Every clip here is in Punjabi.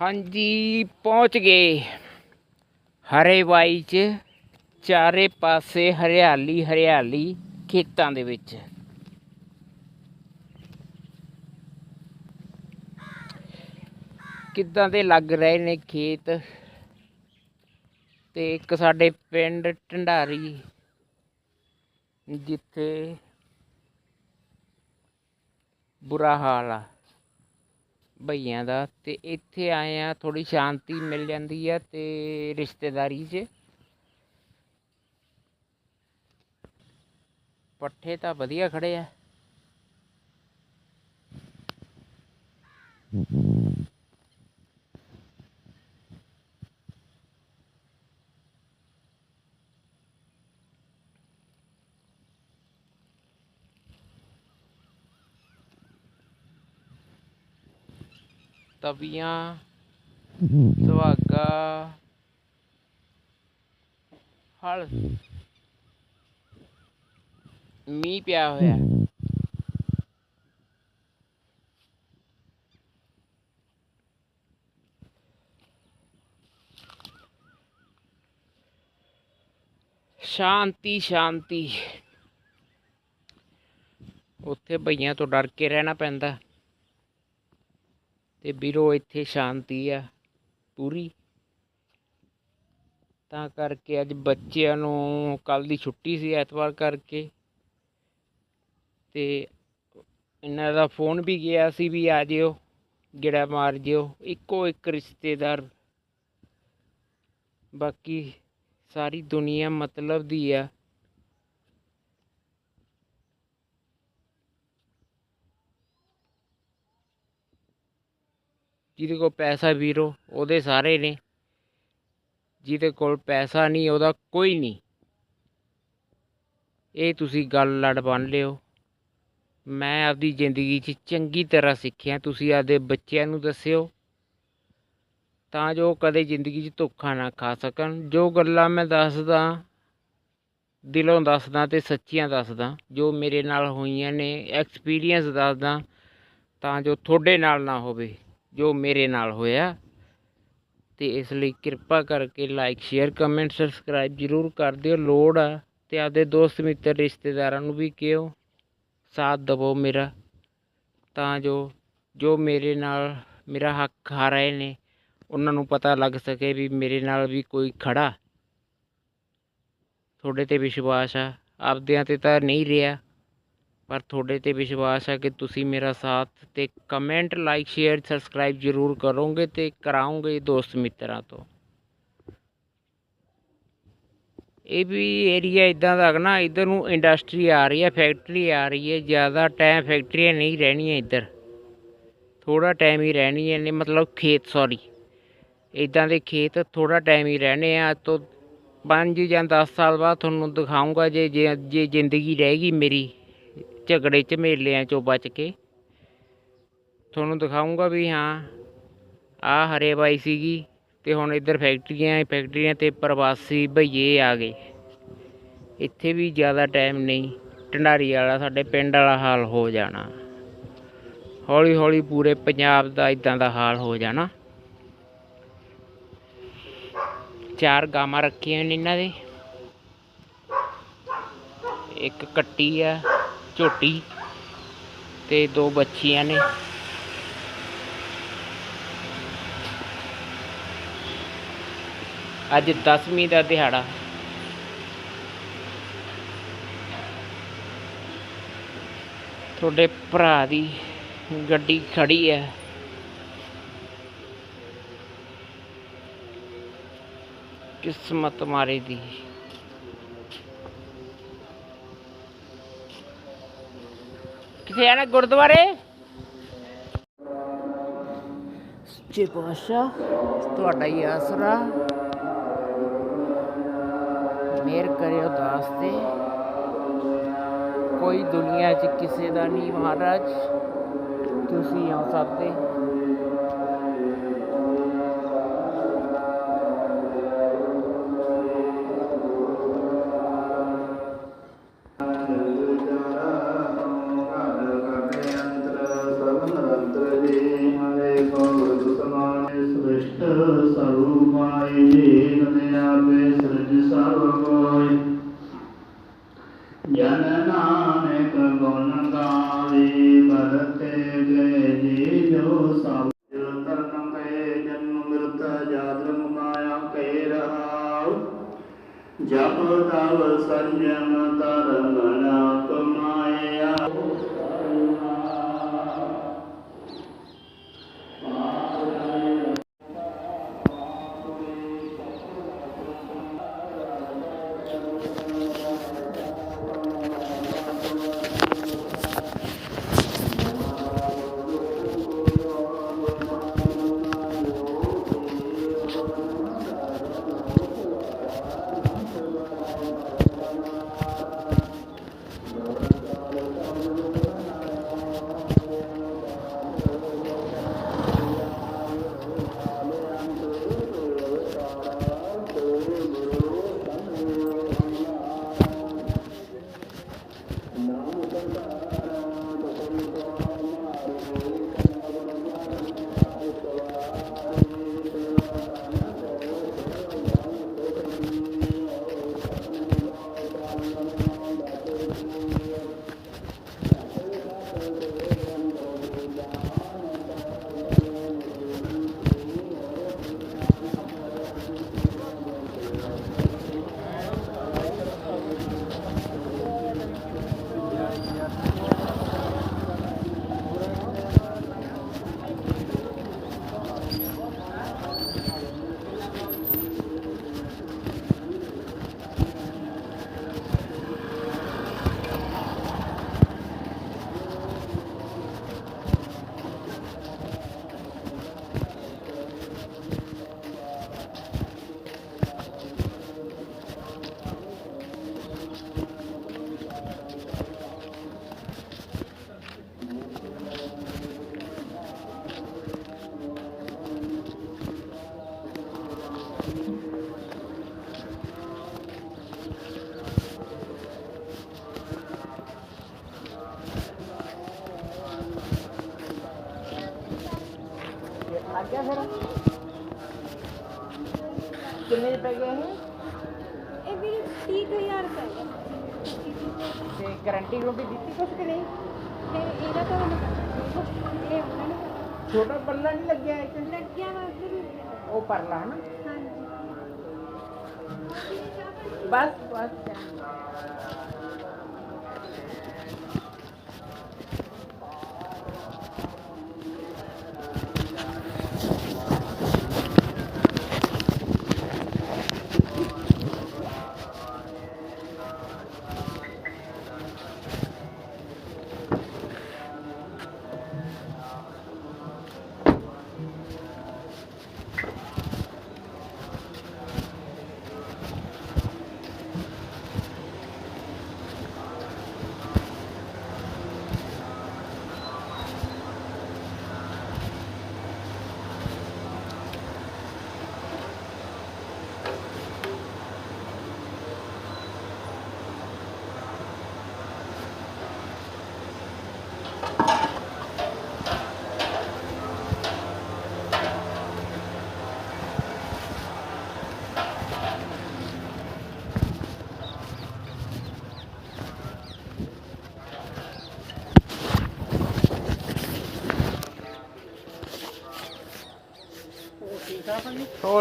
ਹਾਂਜੀ, ਪਹੁੰਚ ਗਏ। ਹਰੇਵਾਈ ਚ ਚਾਰੇ ਪਾਸੇ ਹਰਿਆਲੀ ਹਰਿਆਲੀ ਖੇਤਾਂ ਦੇ ਵਿੱਚ। ਕਿੱਦਾਂ ਦੇ ਲੱਗ ਰਹੇ ਨੇ ਖੇਤ? ਤੇ ਇੱਕ ਸਾਡੇ ਪਿੰਡ ਢੰਡਾਰੀ, ਜਿੱਥੇ ਬੁਰਾ ਹਾਲ ਆ। ਭਈਆਂ ਦਾ ਅਤੇ ਇੱਥੇ ਆਏ ਆ, ਥੋੜ੍ਹੀ ਸ਼ਾਂਤੀ ਮਿਲ ਜਾਂਦੀ ਆ ਅਤੇ ਰਿਸ਼ਤੇਦਾਰੀ 'ਚ। ਪੱਠੇ ਤਾਂ ਵਧੀਆ ਖੜੇ ਆ। ਤਵੀਆਂ, ਸੁਹਾਗਾ, ਹਲ। ਮੀਂਹ ਪਿਆ ਹੋਇਆ। ਸ਼ਾਂਤੀ ਸ਼ਾਂਤੀ। ਉੱਥੇ ਭਈਆਂ ਤੋਂ ਡਰ ਕੇ ਰਹਿਣਾ ਪੈਂਦਾ। ਤੇ ਵੀਰੋ, ਇੱਥੇ ਸ਼ਾਂਤੀ ਆ, ਪੂਰੀ। ਤਾਂ ਕਰਕੇ ਅੱਜ ਬੱਚਿਆਂ ਨੂੰ ਕੱਲ ਦੀ ਛੁੱਟੀ ਸੀ ਐਤਵਾਰ ਕਰਕੇ। ਤੇ ਇਹਨਾਂ ਦਾ ਫੋਨ ਵੀ ਗਿਆ ਸੀ ਵੀ ਆ ਜਿਓ, ਗੇੜਾ ਮਾਰ ਜਿਓ। ਇੱਕੋ ਇੱਕ ਰਿਸ਼ਤੇਦਾਰ। ਬਾਕੀ ਸਾਰੀ ਦੁਨੀਆ ਮਤਲਬ ਦੀ ਆ। ਜਿਹਦੇ ਕੋਲ ਪੈਸਾ ਵੀਰੋ, ਉਹਦੇ ਸਾਰੇ ਨੇ। ਜਿਹਦੇ ਕੋਲ ਪੈਸਾ ਨਹੀਂ, ਉਹਦਾ ਕੋਈ ਨਹੀਂ। ਇਹ ਤੁਸੀਂ ਗੱਲ ਲੜ ਬੰਨ ਲਿਓ। ਮੈਂ ਆਪਦੀ ਜ਼ਿੰਦਗੀ 'ਚ ਚੰਗੀ ਤਰ੍ਹਾਂ ਸਿੱਖਿਆ, ਤੁਸੀਂ ਆਪਦੇ ਬੱਚਿਆਂ ਨੂੰ ਦੱਸਿਓ। ਤਾਂ ਜੋ ਕਦੇ ਜ਼ਿੰਦਗੀ 'ਚ ਧੋਖਾ ਨਾ ਖਾ ਸਕਣ। ਜੋ ਗੱਲਾਂ ਮੈਂ ਦੱਸਦਾ, ਦਿਲੋਂ ਦੱਸਦਾ ਤੇ ਸੱਚੀਆਂ ਦੱਸਦਾ, ਜੋ ਮੇਰੇ ਨਾਲ ਹੋਈਆਂ ਨੇ ਐਕਸਪੀਰੀਅੰਸ ਦੱਸਦਾ, ਤਾਂ ਜੋ ਤੁਹਾਡੇ ਨਾਲ ਨਾ ਹੋਵੇ। ਜੋ ਮੇਰੇ ਨਾਲ ਹੋਇਆ। ਤੇ ਇਸ ਲਈ ਕਿਰਪਾ ਕਰਕੇ ਲਾਈਕ ਸ਼ੇਅਰ ਕਮੈਂਟ ਸਬਸਕ੍ਰਾਈਬ ਜ਼ਰੂਰ ਕਰ ਦਿਓ। ਲੋੜ ਆ ਤੇ ਆਪਦੇ ਦੋਸਤ, ਮਿੱਤਰ, ਰਿਸ਼ਤੇਦਾਰਾਂ ਨੂੰ ਵੀ ਕਿਹੋ। ਸਾਥ ਦਵੋ ਮੇਰਾ। ਤਾਂ ਜੋ ਜੋ ਮੇਰੇ ਨਾਲ ਮੇਰਾ ਹੱਕ ਖਾ ਰਹੇ ਨੇ, ਉਹਨਾਂ ਨੂੰ ਪਤਾ ਲੱਗ ਸਕੇ ਵੀ ਮੇਰੇ ਨਾਲ ਵੀ ਕੋਈ ਖੜਾ। ਤੁਹਾਡੇ ਤੇ ਵਿਸ਼ਵਾਸ ਆ। ਆਪਦਿਆਂ ਤੇ ਤਾਂ ਨਹੀਂ ਰਿਹਾ। ਪਰ ਤੁਹਾਡੇ ਤੇ ਵਿਸ਼ਵਾਸ ਹੈ ਕਿ ਤੁਸੀਂ ਮੇਰਾ ਸਾਥ ਤੇ ਕਮੈਂਟ ਲਾਈਕ ਸ਼ੇਅਰ ਸਬਸਕ੍ਰਾਈਬ ਜ਼ਰੂਰ ਕਰੋਗੇ ਤੇ ਕਰਾਉਂਗੇ ਦੋਸਤ ਮਿੱਤਰਾਂ ਤੋਂ। ਇਹ ਵੀ ਏਰੀਆ ਇਦਾਂ ਦਾ ਨਾ, ਇਧਰ ਨੂੰ ਇੰਡਸਟਰੀ ਆ ਰਹੀ ਹੈ ਫੈਕਟਰੀ ਆ ਰਹੀ ਹੈ, ਜ਼ਿਆਦਾ ਟਾਈਮ ਫੈਕਟਰੀਆਂ ਨਹੀਂ ਰਹਿਣੀਆਂ ਇੱਧਰ। ਥੋੜਾ ਟਾਈਮ ਹੀ ਰਹਿਣੀਆਂ ਨੇ ਮਤਲਬ ਖੇਤ ਸੌਰੀ ਇਦਾਂ ਦੇ ਖੇਤ ਥੋੜਾ ਟਾਈਮ ਹੀ ਰਹਿਣੇ ਆ ਤੋਂ 5 ਜਾਂ 10 ਸਾਲ ਬਾਅਦ ਤੁਹਾਨੂੰ ਦਿਖਾਉਂਗਾ ਜੇ ਜੇ ਜੇ ਜ਼ਿੰਦਗੀ ਰਹੇਗੀ ਮੇਰੀ। ਝਗੜੇ, ਝਮੇਲਿਆਂ ਚੋਂ ਬਚ ਕੇ। ਤੁਹਾਨੂੰ ਦਿਖਾਉਂਗਾ ਵੀ ਹਾਂ ਆ ਹਰੇ ਬਾਈ ਸੀਗੀ ਤੇ ਹੁਣ ਇੱਧਰ ਫੈਕਟਰੀਆਂ ਫੈਕਟਰੀਆਂ ਤੇ ਪ੍ਰਵਾਸੀ ਭਈਏ ਆ ਗਏ। ਇੱਥੇ ਵੀ ਜ਼ਿਆਦਾ ਟਾਈਮ ਨਹੀਂ, ਢੰਡਾਰੀ ਵਾਲਾ ਸਾਡੇ ਪਿੰਡ ਵਾਲਾ ਹਾਲ ਹੋ ਜਾਣਾ। ਹੌਲੀ ਹੌਲੀ ਪੂਰੇ ਪੰਜਾਬ ਦਾ ਇਦਾਂ ਦਾ ਹਾਲ ਹੋ ਜਾਣਾ। ਚਾਰ ਗਾਵਾਂ ਰੱਖੀਆਂ ਨੇ ਇਹਨਾਂ ਦੇ। ਇੱਕ ਕੱਟੀ ਆ ਝੋਟੀ ਤੇ ਦੋ ਬੱਚੀਆਂ ਨੇ। ਅੱਜ 10ਵੀਂ ਦਾ ਦਿਹਾੜਾ। ਤੁਹਾਡੇ ਭਰਾ ਦੀ ਗੱਡੀ ਖੜੀ ਹੈ। ਕਿਸਮਤ ਮਾਰੇ ਦੀ। ਕਿਥੇ ਆਣਾ ਗੁਰਦੁਆਰੇ? ਸੱਚੇ ਪਾਤਸ਼ਾਹ, ਤੁਹਾਡਾ ਹੀ ਆਸਰਾ। ਮੇਰ ਕਰਿਓ ਦਾਸ ਤੇ। ਕੋਈ ਦੁਨੀਆ 'ਚ ਕਿਸੇ ਦਾ ਨਹੀਂ ਮਹਾਰਾਜ। ਤੁਸੀਂ ਹੋ ਸਭ ਤੇ। ਕਰਤੇ ਗਏ ਜੀ ਜੋ ਸਭ ਜਲ ਕਰਨ ਕੈ ਜਨਮ ਮਿਰਤ ਜਾਦਰਮ ਮਾਇਆ ਕੈ ਰਹਾਉ। ਜਪ ਤਵ ਸੰਜਮ ਤਰਮਣ ਲੱਗ ਗਿਆ ਫਿਰ ਕਿੰਨੇ ਪੈ ਗਏ ਇਹ ਇਹ ਵੀ 30000 ਰੁਪਏ ਦਾ ਤੇ ਗਾਰੰਟੀ ਗਰੰਟੀ ਦਿੱਤੀ ਕੁਛ ਕਿ ਨਹੀਂ ਤੇ ਇਹਦਾ ਤਾਂ ਮੈਨੂੰ ਪਤਾ ਨਹੀਂ ਇਹ ਉਹਨਾਂ ਨੂੰ ਛੋਟਾ ਪੱਲਾ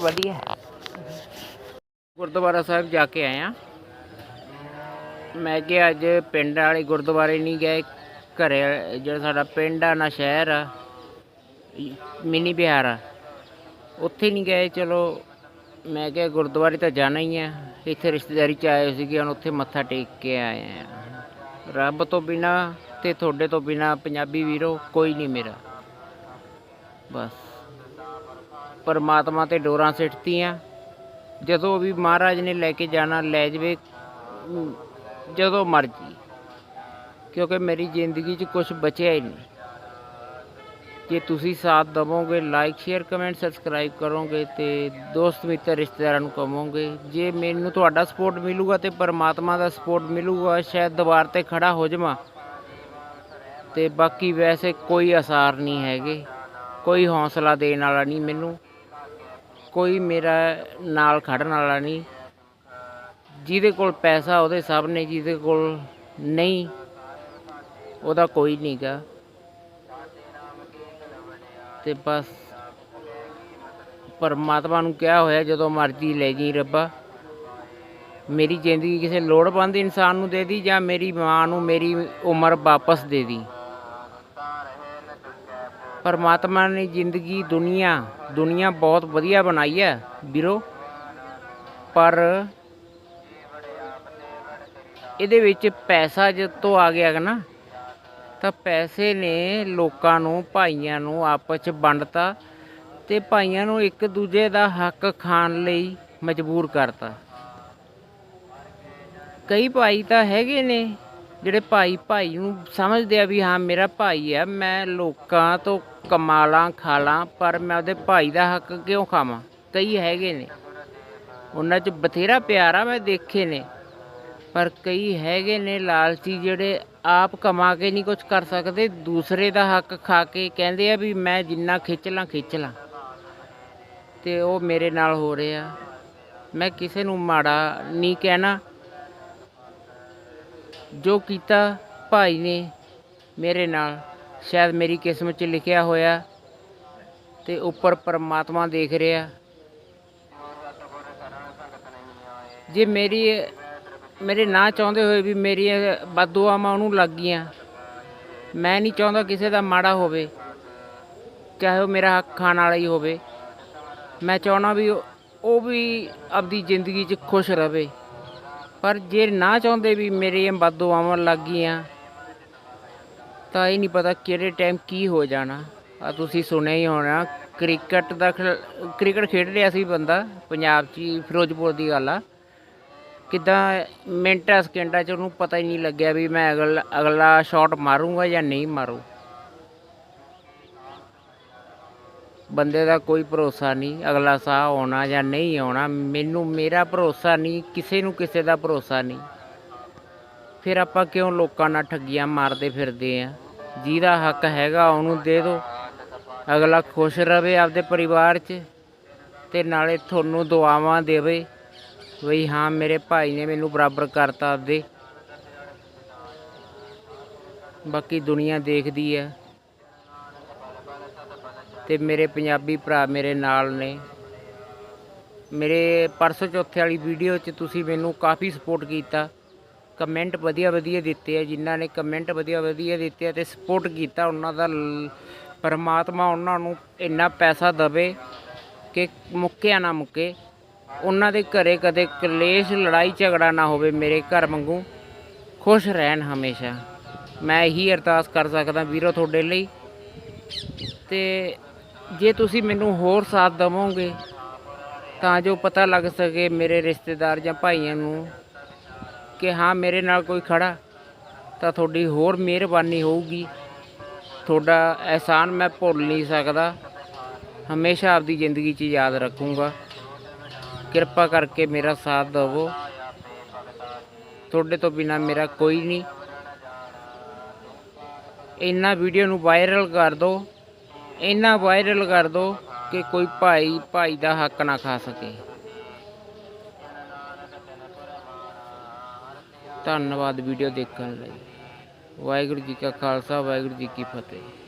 ਵਧੀਆ ਗੁਰਦੁਆਰਾ ਸਾਹਿਬ ਜਾ ਕੇ ਆਇਆ। ਮੈਂ ਕਿ ਅੱਜ ਪਿੰਡ ਵਾਲੇ ਗੁਰਦੁਆਰੇ ਨਹੀਂ ਗਏ। ਘਰੇ ਜਿਹੜਾ ਸਾਡਾ ਪਿੰਡ ਆ ਨਾ ਸ਼ਹਿਰ ਆ, ਮਿੰਨੀ ਬਿਹਾਰ ਆ। ਉੱਥੇ ਨਹੀਂ ਗਏ, ਚਲੋ ਮੈਂ ਕਿਹਾ ਗੁਰਦੁਆਰੇ ਤਾਂ ਜਾਣਾ ਹੀ ਆ। ਇੱਥੇ ਰਿਸ਼ਤੇਦਾਰੀ ਚ ਆਏ ਸੀਗੇ, ਹੁਣ ਉੱਥੇ ਮੱਥਾ ਟੇਕ ਕੇ ਆਏ ਆ। ਰੱਬ ਤੋਂ ਬਿਨਾ ਤੇ ਤੁਹਾਡੇ ਤੋਂ ਬਿਨਾ ਪੰਜਾਬੀ ਵੀਰੋ ਕੋਈ ਨਹੀਂ ਮੇਰਾ। ਬਸ। ਪਰਮਾਤਮਾ ਤੇ ਡੋਰਾਂ ਸਿੱਟਤੀਆਂ। ਜਦੋਂ ਵੀ ਮਹਾਰਾਜ ਨੇ ਲੈ ਕੇ ਜਾਣਾ, ਲੈ ਜਵੇ ਜਦੋਂ ਮਰਜ਼ੀ। ਕਿਉਂਕਿ ਮੇਰੀ ਜ਼ਿੰਦਗੀ 'ਚ ਕੁਝ ਬਚਿਆ ਹੀ ਨਹੀਂ। ਜੇ ਤੁਸੀਂ ਸਾਥ ਦਵੋਗੇ ਲਾਈਕ ਸ਼ੇਅਰ ਕਮੈਂਟ ਸਬਸਕ੍ਰਾਈਬ ਕਰੋਗੇ ਤੇ ਦੋਸਤ, ਮਿੱਤਰ, ਰਿਸ਼ਤੇਦਾਰਾਂ ਨੂੰ ਕਹੋਗੇ, ਜੇ ਮੈਨੂੰ ਤੁਹਾਡਾ ਸਪੋਰਟ ਮਿਲੂਗਾ ਤੇ ਪਰਮਾਤਮਾ ਦਾ ਸਪੋਰਟ ਮਿਲੂਗਾ, ਸ਼ਾਇਦ ਦੁਬਾਰ ਤੇ ਖੜਾ ਹੋ ਜਾਵਾਂ। ਤੇ ਬਾਕੀ ਵੈਸੇ ਕੋਈ ਅਸਾਰ ਨਹੀਂ ਹੈਗੇ। ਕੋਈ ਹੌਸਲਾ ਦੇਣ ਵਾਲਾ ਨਹੀਂ ਮੈਨੂੰ। ਕੋਈ ਮੇਰਾ ਨਾਲ ਖੜਨ ਵਾਲਾ ਨਹੀਂ। ਜਿਹਦੇ ਕੋਲ ਪੈਸਾ ਉਹਦੇ ਸਭ ਨੇ ਜਿਹਦੇ ਕੋਲ ਨਹੀਂ, ਉਹਦਾ ਕੋਈ ਨਹੀਂਗਾ ਤੇ ਬਸ ਪਰਮਾਤਮਾ ਨੂੰ ਕਿਹਾ ਹੋਇਆ, ਜਦੋਂ ਮਰਜ਼ੀ ਲੈ ਜੀ ਰੱਬਾ। ਮੇਰੀ ਜ਼ਿੰਦਗੀ ਕਿਸੇ ਲੋੜਵੰਦ ਇਨਸਾਨ ਨੂੰ ਦੇ ਦੀ ਜਾਂ ਮੇਰੀ ਮਾਂ ਨੂੰ ਮੇਰੀ ਉਮਰ ਵਾਪਸ ਦੇ ਦੀ। ਪਰਮਾਤਮਾ ਨੇ ਜ਼ਿੰਦਗੀ, ਦੁਨੀਆ ਦੁਨੀਆ ਬਹੁਤ ਵਧੀਆ ਬਣਾਈ ਹੈ ਵੀਰੋ। ਪਰ ਇਹਦੇ ਵਿੱਚ ਪੈਸਾ ਜਦ ਤੋਂ ਆ ਗਿਆ ਨਾ, ਤਾਂ ਪੈਸੇ ਨੇ ਲੋਕਾਂ ਨੂੰ, ਭਾਈਆਂ ਨੂੰ ਆਪਸ ਚ ਵੰਡਤਾ ਤੇ ਭਾਈਆਂ ਨੂੰ ਇੱਕ ਦੂਜੇ ਦਾ ਹੱਕ ਖਾਣ ਲਈ ਮਜਬੂਰ ਕਰਤਾ। ਕਈ ਭਾਈ ਤਾਂ ਹੈਗੇ ਨੇ, ਜਿਹੜੇ ਭਾਈ ਭਾਈ ਨੂੰ ਸਮਝਦੇ ਆ ਵੀ ਹਾਂ, ਮੇਰਾ ਭਾਈ ਆ, ਮੈਂ ਲੋਕਾਂ ਤੋਂ ਕਮਾ ਲਾਂ ਖਾ ਲਾਂ ਪਰ ਮੈਂ ਉਹਦੇ ਭਾਈ ਦਾ ਹੱਕ ਕਿਉਂ ਖਾਵਾਂ? ਕਈ ਹੈਗੇ ਨੇ। ਉਹਨਾਂ 'ਚ ਬਥੇਰਾ ਪਿਆਰ ਆ, ਮੈਂ ਦੇਖੇ ਨੇ। ਪਰ ਕਈ ਹੈਗੇ ਨੇ ਲਾਲਚੀ ਜਿਹੜੇ ਆਪ ਕਮਾ ਕੇ ਨਹੀਂ ਕੁਝ ਕਰ ਸਕਦੇ। ਦੂਸਰੇ ਦਾ ਹੱਕ ਖਾ ਕੇ ਕਹਿੰਦੇ ਆ ਵੀ ਮੈਂ ਜਿੰਨਾ ਖਿੱਚ ਲਾਂ ਖਿੱਚ ਲਾਂ ਤੇ ਉਹ ਮੇਰੇ ਨਾਲ ਹੋ ਰਿਹਾ ਮੈਂ ਕਿਸੇ ਨੂੰ ਮਾੜਾ ਨਹੀਂ ਕਹਿਣਾ। ਜੋ ਕੀਤਾ ਭਾਈ ਨੇ ਮੇਰੇ ਨਾਲ। ਸ਼ਾਇਦ ਮੇਰੀ ਕਿਸਮਤ 'ਚ ਲਿਖਿਆ ਹੋਇਆ ਤੇ ਉੱਪਰ ਪਰਮਾਤਮਾ ਦੇਖ ਰਿਹਾ। ਜੇ ਮੇਰੀ, ਮੇਰੇ ਨਾ ਚਾਹੁੰਦੇ ਹੋਏ ਵੀ ਮੇਰੀਆਂ ਬਦਦੁਆਵਾਂ ਉਹਨੂੰ ਲੱਗ ਗਈਆਂ। ਮੈਂ ਨਹੀਂ ਚਾਹੁੰਦਾ ਕਿਸੇ ਦਾ ਮਾੜਾ ਹੋਵੇ, ਚਾਹੇ ਉਹ ਮੇਰਾ ਹੱਕ ਖਾਣ ਵਾਲਾ ਹੀ ਹੋਵੇ। ਮੈਂ ਚਾਹਣਾ ਵੀ ਉਹ ਵੀ ਆਪਦੀ ਜ਼ਿੰਦਗੀ 'ਚ ਖੁਸ਼ ਰਹੇ ਪਰ ਜੇ ਨਾ ਚਾਹੁੰਦੇ ਵੀ ਮੇਰੀਆਂ ਬਦਦੁਆਵਾਂ ਲੱਗ ਗਈਆਂ ਤਾਂ ਇਹ ਨਹੀਂ ਪਤਾ ਕਿਹੜੇ ਟਾਈਮ ਕੀ ਹੋ ਜਾਣਾ। ਆ ਤੁਸੀਂ ਸੁਣਿਆ ਹੀ ਹੋਣਾ ਕ੍ਰਿਕਟ ਦਾ ਖਿਲ- ਕ੍ਰਿਕਟ ਖੇਡ ਰਿਹਾ ਸੀ ਬੰਦਾ ਪੰਜਾਬ 'ਚ ਹੀ, ਫਿਰੋਜ਼ਪੁਰ ਦੀ ਗੱਲ ਆ। ਕਿੱਦਾਂ ਮਿੰਟਾਂ ਸਕਿੰਟਾਂ 'ਚ ਉਹਨੂੰ ਪਤਾ ਹੀ ਨਹੀਂ ਲੱਗਿਆ ਵੀ ਮੈਂ ਅਗਲਾ ਅਗਲਾ ਸ਼ਾਟ ਮਾਰੂੰਗਾ ਜਾਂ ਨਹੀਂ ਮਾਰੂ। ਬੰਦੇ ਦਾ ਕੋਈ ਭਰੋਸਾ ਨਹੀਂ ਅਗਲਾ ਸਾਹ ਆਉਣਾ ਜਾਂ ਨਹੀਂ ਆਉਣਾ। ਮੈਨੂੰ ਮੇਰਾ ਭਰੋਸਾ ਨਹੀਂ ਕਿਸੇ ਨੂੰ ਕਿਸੇ ਦਾ ਭਰੋਸਾ ਨਹੀਂ। ਫਿਰ ਆਪਾਂ ਕਿਉਂ ਲੋਕਾਂ ਨਾਲ ਠੱਗੀਆਂ ਮਾਰਦੇ ਫਿਰਦੇ ਆ? ਜਿਹਦਾ ਹੱਕ ਹੈਗਾ ਉਹਨੂੰ ਦੇ ਦਿਓ ਅਗਲਾ ਖੁਸ਼ ਰਵੇ ਆਪਦੇ ਪਰਿਵਾਰ 'ਚ ਤੇ ਨਾਲੇ ਤੁਹਾਨੂੰ ਦੁਆਵਾਂ ਦੇਵੇ। ਵੀ ਹਾਂ, ਮੇਰੇ ਭਾਈ ਨੇ ਮੈਨੂੰ ਬਰਾਬਰ ਕਰਤਾ ਆਪਦੇ। ਬਾਕੀ ਦੁਨੀਆ ਦੇਖਦੀ ਹੈ ਤੇ ਮੇਰੇ ਪੰਜਾਬੀ ਭਰਾ ਮੇਰੇ ਨਾਲ ਨੇ। ਮੇਰੇ ਪਰਸੋਂ ਚੌਥੇ ਵਾਲੀ ਵੀਡੀਓ 'ਚ ਤੁਸੀਂ ਮੈਨੂੰ ਕਾਫੀ ਸਪੋਰਟ ਕੀਤਾ। ਕਮੈਂਟ ਵਧੀਆ ਵਧੀਆ ਦਿੱਤੇ ਆ, ਜਿਨ੍ਹਾਂ ਨੇ ਕਮੈਂਟ ਵਧੀਆ ਵਧੀਆ ਦਿੱਤੇ ਆ ਤੇ ਸਪੋਰਟ ਕੀਤਾ ਉਹਨਾਂ ਦਾ ਪਰਮਾਤਮਾ ਉਹਨਾਂ ਨੂੰ ਇੰਨਾ ਪੈਸਾ ਦਵੇ ਕਿ ਮੁੱਕਿਆ ਨਾ ਮੁੱਕੇ। ਉਹਨਾਂ ਦੇ ਘਰੇ ਕਦੇ ਕਲੇਸ਼, ਲੜਾਈ, ਝਗੜਾ ਨਾ ਹੋਵੇ ਮੇਰੇ ਘਰ ਵਾਂਗੂ। ਖੁਸ਼ ਰਹਿਣ ਹਮੇਸ਼ਾ। ਮੈਂ ਇਹੀ ਅਰਦਾਸ ਕਰ ਸਕਦਾ ਵੀਰੋ ਤੁਹਾਡੇ ਲਈ। ਤੇ ਜੇ ਤੁਸੀਂ ਮੈਨੂੰ ਹੋਰ ਸਾਥ ਦੇਵੋਗੇ ਤਾਂ ਜੋ ਪਤਾ ਲੱਗ ਸਕੇ ਮੇਰੇ ਰਿਸ਼ਤੇਦਾਰ ਜਾਂ ਭਾਈਆਂ ਨੂੰ ਕਿ ਹਾਂ ਮੇਰੇ ਨਾਲ ਕੋਈ ਖੜਾ, ਤਾਂ ਤੁਹਾਡੀ ਹੋਰ ਮਿਹਰਬਾਨੀ ਹੋਊਗੀ। ਤੁਹਾਡਾ ਅਹਿਸਾਨ ਮੈਂ ਭੁੱਲ ਨਹੀਂ ਸਕਦਾ। ਹਮੇਸ਼ਾ ਆਪਦੀ ਜ਼ਿੰਦਗੀ 'ਚ ਯਾਦ ਰੱਖੂੰਗਾ। ਕਿਰਪਾ ਕਰਕੇ ਮੇਰਾ ਸਾਥ ਦੇਵੋ। ਤੁਹਾਡੇ ਤੋਂ ਬਿਨਾ ਮੇਰਾ ਕੋਈ ਨਹੀਂ। ਇਹਨਾਂ ਵੀਡੀਓ ਨੂੰ ਵਾਇਰਲ ਕਰ ਦਿਓ। ਇੰਨਾ ਵਾਇਰਲ ਕਰ ਦਿਓ ਕਿ ਕੋਈ ਭਾਈ ਭਾਈ ਦਾ ਹੱਕ ਨਾ ਖਾ ਸਕੇ। ਧੰਨਵਾਦ ਵੀਡੀਓ ਦੇਖਣ ਲਈ। ਵਾਹਿਗੁਰੂ ਜੀ ਕਾ ਖਾਲਸਾ ਵਾਹਿਗੁਰੂ ਜੀ ਕੀ ਫਤਿਹ।